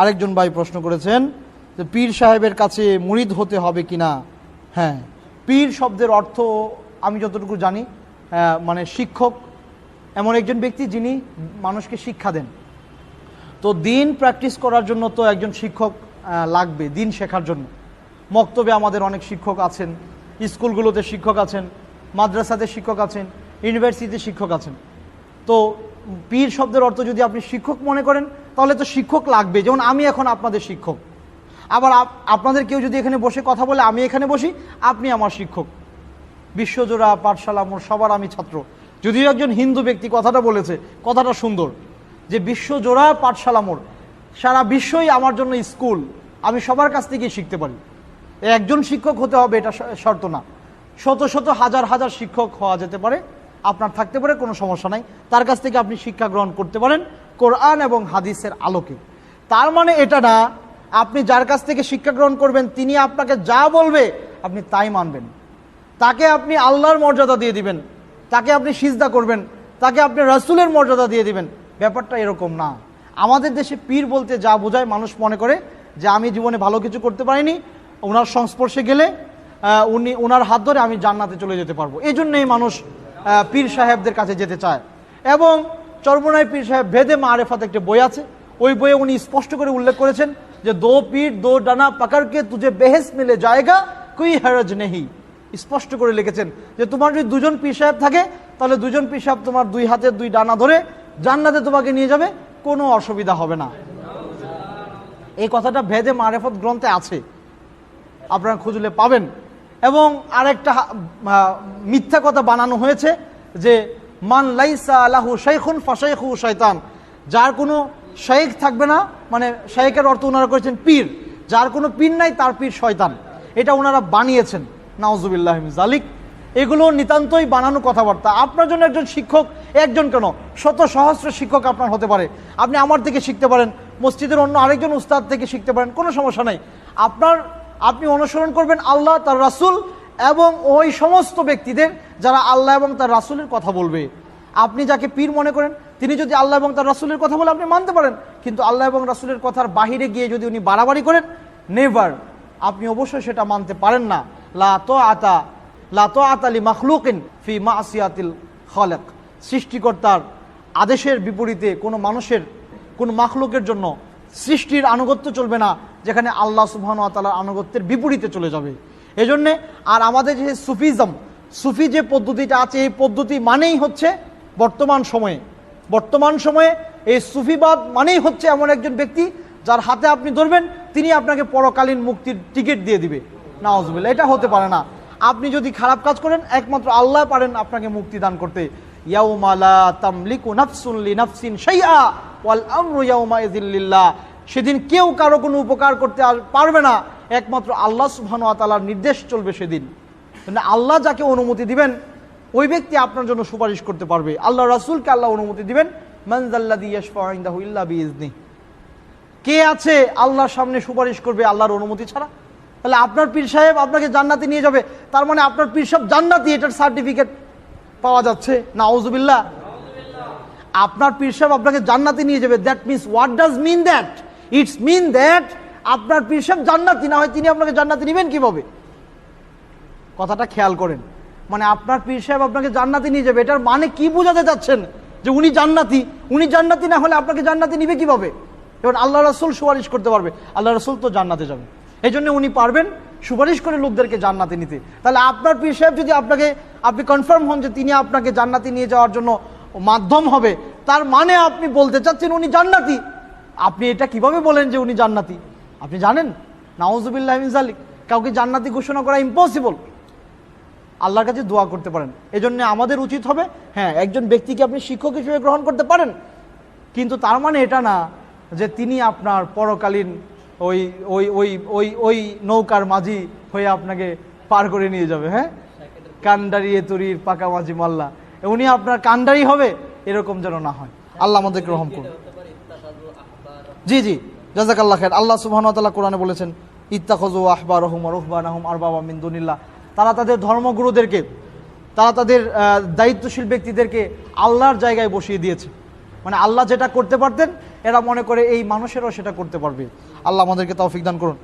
আরেকজন ভাই প্রশ্ন করেছেন যে পীর সাহেবের কাছে মুরিদ হতে হবে কি না হ্যাঁ পীর শব্দের অর্থ আমি যতটুকু জানি মানে শিক্ষক, এমন একজন ব্যক্তি যিনি মানুষকে শিক্ষা দেন। তো দিন প্র্যাকটিস করার জন্য তো একজন শিক্ষক লাগবে, দিন শেখার জন্য। মক্তবে আমাদের অনেক শিক্ষক আছেন, স্কুলগুলোতে শিক্ষক আছেন, মাদ্রাসাতে শিক্ষক আছেন, ইউনিভার্সিটিতে শিক্ষক আছেন। তো পীর শব্দের অর্থ যদি আপনি শিক্ষক মনে করেন, তাহলে তো শিক্ষক লাগবে। যেমন আমি এখন আপনাদের শিক্ষক। আবার আপ- আপনাদের কেউ যদি এখানে বসে কথা বলে, আমি এখানে বসি, আপনি আমার শিক্ষক। বিশ্বজোড়া, পাঠশালা, মোর সবার আমি ছাত্র। যদিও একজন হিন্দু ব্যক্তি কথাটা বলেছে, কথাটা সুন্দর। যে বিশ্বজোড়া, পাঠশালা, মোর, সারা বিশ্বই আমার জন্য স্কুল। আমি সবার কাছ থেকেই শিখতে পারি। একজন শিক্ষক হতে হবে, এটা শর্ত না। শত শত, হাজার হাজার শিক্ষক হওয়া যেতে পারে। আপনার থাকতে পারে, কোনো সমস্যা নাই। তার কাছ থেকে আপনি শিক্ষা গ্রহণ করতে পারেন, কোরআন এবং হাদিসের আলোকে। তার মানে এটা না, আপনি যার কাছ থেকে শিক্ষা গ্রহণ করবেন, তিনি আপনাকে যা বলবে, আপনি তাই মানবেন। তাকে আপনি আল্লাহর মর্যাদা দিয়ে দিবেন, তাকে আপনি সিজদা করবেন, তাকে আপনি রাসূলের মর্যাদা দিয়ে দিবেন। ব্যাপারটা এরকম না। আমাদের দেশে পীর বলতে যা বোঝায় মানুষ মনে করে যে, আমি জীবনে ভালো কিছু করতে পারিনি, ওনার সংস্পর্শে গেলে উনি ওনার হাত ধরে আমি জান্নাতে চলে যেতে পারব। এই জন্যই মানুষ পীর সাহেবদের কাছে যেতে চায়। এবং চর্মনায় পীর সাহেব ভেদে মারেফাত একটি বই আছে। ওই বইয়ে উনি স্পষ্ট করে উল্লেখ করেছেন যে, দো পীর, দো ডানা পাকারকে তুঝে বেহেস মিলে জায়গা, কুই হরজ নেহি। স্পষ্ট করে লিখেছেন যে, তোমার যদি দুজন পীর সাহেব থাকে, তাহলে দুজন পীর সাহেব তোমার দুই হাতে দুই ডানা ধরে জান্নাতে তোমাকে নিয়ে যাবে, কোনো অসুবিধা হবে না। এই কথাটা ভেদে মারেফত গ্রন্থে আছে। আপনারা খুঁজলে পাবেন। এবং আরেকটা মিথ্যা কথা বানানো হয়েছে যে, মান লাইসা আলাহু শাইখুন ফাশাইখু শয়তান যার কোনো শাইখ থাকবে না মানে শাইখের অর্থ ওনারা করেছেন পীর। যার কোনো পীর নাই, তার পীর শয়তান। এটা ওনারা বানিয়েছেন। নাউজুবিল্লাহ জালিক এগুলো নিতান্তই বানানো কথাবার্তা। আপনার জন্য একজন শিক্ষক, একজন কেন? শত সহস্র শিক্ষক আপনার হতে পারে। আপনি আমার থেকে শিখতে পারেন, মসজিদের অন্য আরেকজন উস্তাদ থেকে শিখতে পারেন, কোনো সমস্যা নাই। আপনার আপনি অনুসরণ করবেন আল্লাহ, তার রাসুল এবং ওই সমস্ত ব্যক্তিদের যারা আল্লাহ এবং তার রাসুলের কথা বলবে। আপনি যাকে পীর মনে করেন, তিনি যদি আল্লাহ এবং তার রাসুলের কথা বলে আপনি মানতে পারেন, কিন্তু আল্লাহ এবং রাসূলের কথার বাহিরে গিয়ে যদি উনি বাড়াবাড়ি করেন, নেভার। আপনি অবশ্যই সেটা মানতে পারেন না। লা তো আতা লা তো আতালি মাখলুকিন ফি মা মাসিয়াতিল খলেক। সৃষ্টিকর্তার আদেশের বিপরীতে কোনো মানুষের, কোন মাখলুকের জন্য সৃষ্টির আনুগত্য চলবে না, যেখানে আল্লাহ সুবহান তালার আনুগত্যের বিপরীতে চলে যাবে। এজন্যে আর আমাদের যে সুফিজম, সুফি যে পদ্ধতিটা আছে, এই পদ্ধতি মানেই হচ্ছে বর্তমান সময়ে। বর্তমান সময়ে এই সুফিবাদ মানেই হচ্ছে এমন একজন ব্যক্তি যার হাতে আপনি ধরবেন, তিনি আপনাকে পরকালীন মুক্তির টিকিট দিয়ে দিবে। নাওজবিল্লা এটা হতে পারে না। আপনি যদি খারাপ কাজ করেন, একমাত্র আল্লাহ পারেন আপনাকে মুক্তি দান করতে। ইয়াউমা লা তামলিকু নাফসুন লিনাফসিন শাইআ। ওয়াল সেদিন কেউ কারও কোনো উপকার করতে পারবে না। একমাত্র আল্লাহ সুবহানাহু ওয়া তাআলার নির্দেশ চলবে সেদিন। মানে আল্লাহ যাকে অনুমতি দিবেন, ওই ব্যক্তি আপনার জন্য সুপারিশ করতে পারবে। আল্লাহ রাসূলকে আল্লাহ অনুমতি দিবেন বিইজনিহি কে আছে আল্লাহর সামনে সুপারিশ করবে আল্লাহর অনুমতি ছাড়া? তাহলে আপনার পীর সাহেব আপনাকে জান্নাতে নিয়ে যাবে। তার মানে আপনার পীর সাহেব জান্নাতি এটার সার্টিফিকেট পাওয়া যাচ্ছে। না আপনার পীর সাহেব আপনাকে জান্নাতে নিয়ে যাবে। That means what does mean that it's mean that আপনার পীর সাহেব জান্নাতি, না হয় তিনি আপনাকে জান্নাতে নেবেন কীভাবে? কথাটা খেয়াল করেন। মানে আপনার পীর সাহেব আপনাকে জান্নাতি নিয়ে যাবে। এটার মানে কি বোঝাতে চাচ্ছেন? যে উনি জান্নাতি উনি জান্নাতি না হলে আপনাকে জান্নাতি নিবে কীভাবে? এবার আল্লাহ রসুল সুপারিশ করতে পারবে। আল্লাহ রসুল তো জান্নাতে যাবে এই জন্য উনি পারবেন সুপারিশ করে লোকদেরকে জান্নাতে নিতে। তাহলে আপনার পীর সাহেব যদি আপনাকে, আপনি কনফার্ম হন যে তিনি আপনাকে জান্নাতে নিয়ে যাওয়ার জন্য মাধ্যম হবে তার মানে আপনি বলতে চাচ্ছেন উনি জান্নাতি। আপনি এটা কীভাবে বলেন যে উনি জান্নাতি? আপনি জানেন? নাওজুবিল্লাহ কাউকে জান্নাতি ঘোষণা করা ইম্পসিবল আল্লাহর কাছে দোয়া করতে পারেন। এজন্য আমাদের উচিত হবে হ্যাঁ একজন ব্যক্তিকে আপনি শিক্ষক হিসেবে গ্রহণ করতে পারেন। কিন্তু তার মানে এটা না যে তিনি আপনার পরকালীন ওই ওই ওই ওই ওই নৌকার মাঝি হয়ে আপনাকে পার করে নিয়ে যাবে হ্যাঁ? কান্ডারি এতুরির পাকা মাঝি মাল্লা। উনি আপনার কান্ডারি হবে। এরকম যেন না হয়। আল্লাহ আমাদেরকে রহম করুন। জি জি। জাজাকাল্লাহ খের আল্লাহ সুবহান তাআলা কোরআনে বলেছেন ইত্তাখজু আহবার রহম রহবান আহম আর বাবা মিন্দুনিল্লাহ তারা তাদের ধর্মগুরুদেরকে, তারা তাদের দায়িত্বশীল ব্যক্তিদেরকে আল্লাহর জায়গায় বসিয়ে দিয়েছে। মানে আল্লাহ যেটা করতে পারতেন, এরা মনে করে এই মানুষেরও সেটা করতে পারবে। আল্লাহ আমাদেরকে তৌফিক দান করুন।